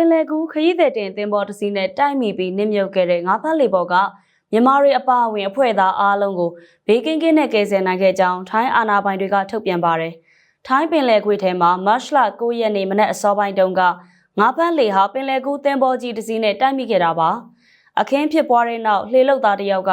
င်လယ်ကူးခရီးသည်တင်သင်္ဘောတစ်စီးနဲ့တိုက်မိပြီးနစ်မြုပ်ခဲ့တဲ့ငါးဖမ်းလေပေါ်ကမြန်မာတွေအပါအဝင်အဖွဲ့သားအားလုံးကိုဘေးကင်းကင်းနဲ့ကယ်ဆယ်နိုင်ခဲ့ကြောင်းထိုင်းအာဏာပိုင်တွေကထုတ်ပြန်ပါတယ်။ထိုင်းပင်လယ်ကွေ့ထဲမှာမတ်လ9ရက်နေ့မနက်အစောပိုင်းတုန်းကငါးဖမ်းလေဟာပင်လယ်ကူးသင်္ဘောကြီးတစ်စီးနဲ့တိုက်မိခဲ့တာပါ။အခင်းဖြစ်ပွားတဲ့နောက်လှေလုတ်သားတစ်ယောက်က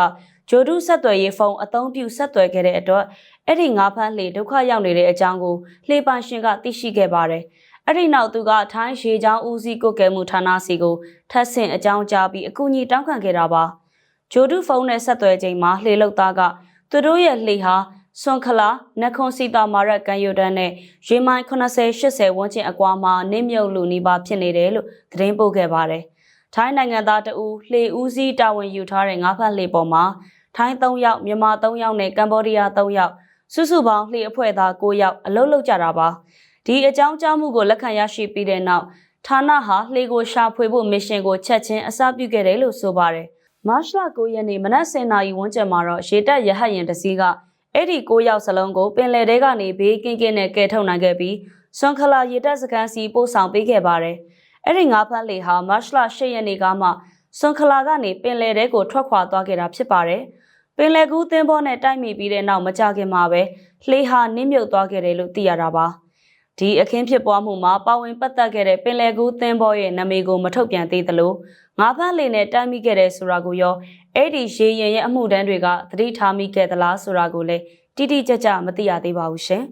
ဂျိုဒုဆက်သွယ်ရေးဖုန်းအသုံးပြုဆက်သွယ်ခဲ့တဲ့အတွက်အဲ့ဒီငါးဖမ်းလေဒုက္ခရောက်နေတဲ့အကြောင်းကိုလှေပိုင်ရှင်ကသိရှိခဲ့ပါတယ်။ အဲ့ဒီနောက်သူကထိုင်းရေချောင်းဦးစီးကုတ်ကဲမှုဌာနစီကိုထပ်ဆင့်အကြောင်းကြားပြီးအကူအညီတောင်းခံခဲ့တာပါ။ဂျိုဒုဖုန်းနဲ့ဆက်သွယ်ချိန်မှာလှေလုတ်သားကသူတို့ရဲ့လှေဟာဆွန်ခလာနခွန်စီတာမာရက်ကန်ယိုဒန်နဲ့ရေမိုင်80 80ဝန်းကျင်အကွာမှာနင်းမြုပ်လူနီးပါးဖြစ်နေတယ်လို့သတင်းပို့ခဲ့ပါတယ်။ထိုင်းနိုင်ငံသားတဦးလှေဦးစီးတာဝန်ယူထားတဲ့ငါးဖက်လှေပေါ်မှာထိုင်း3ယောက်မြန်မာ3ယောက်နဲ့ကမ်ဘောဒီးယား3ယောက်စုစုပေါင်းလှေအဖွဲ့သား9ယောက်အလုပ်လုပ်ကြတာပါ။ ဒီအကြောင်းကြားမှုကိုလက်ခံရရှိပြီးတဲ့နောက်ဌာနဟာလှေကိုရှာဖွေဖို့မစ်ရှင်ကိုချက်ချင်းအစပြုခဲ့တယ်လို့ဆိုပါတယ်။မတ်လ9ရက်နေ့မနက်10:00နာရီဝန်းကျင်မှာတော့ရေတပ်ရဟတ်ယာဉ်တစ်စီးကအဲ့ဒီ9ယောက်စလုံးကိုပင်လယ်ထဲကနေဘေးကင်းကင်းနဲ့ကယ်ထုတ်နိုင်ခဲ့ပြီးဆွန်ခလာရေတပ်စခန်းစီပို့ဆောင်ပေးခဲ့ပါတယ်။အဲ့ဒီငါးဖမ်းလေဟာမတ်လ10ရက်နေ့ကမှဆွန်ခလာကနေပင်လယ်ထဲကိုထွက်ခွာသွားခဲ့တာဖြစ်ပါတယ်။ပင်လယ်ကူးသင်းဘောနဲ့တိုက်မိပြီးတဲ့နောက်မကြခင်မှာပဲလှေဟာနစ်မြုပ်သွားခဲ့တယ်လို့သိရတာပါ။ ဒီအခင်းဖြစ်ပွားမှုမှာပါဝင်ပတ်သက်ခဲ့တဲ့ပင်လယ်ကူးသင်းဘောရဲ့နာမည်ကိုမထုတ်ပြန်သေးသလိုငါးဖမ်းလေနဲ့တိုက်မိခဲ့တဲ့ဆိုတာကိုရောအဲ့ဒီရေရင်ရဲ့အမှုတန်းတွေကသတိထားမိခဲ့သလားဆိုတာကိုလည်းတိတိကျကျမသိရသေးပါဘူးရှင်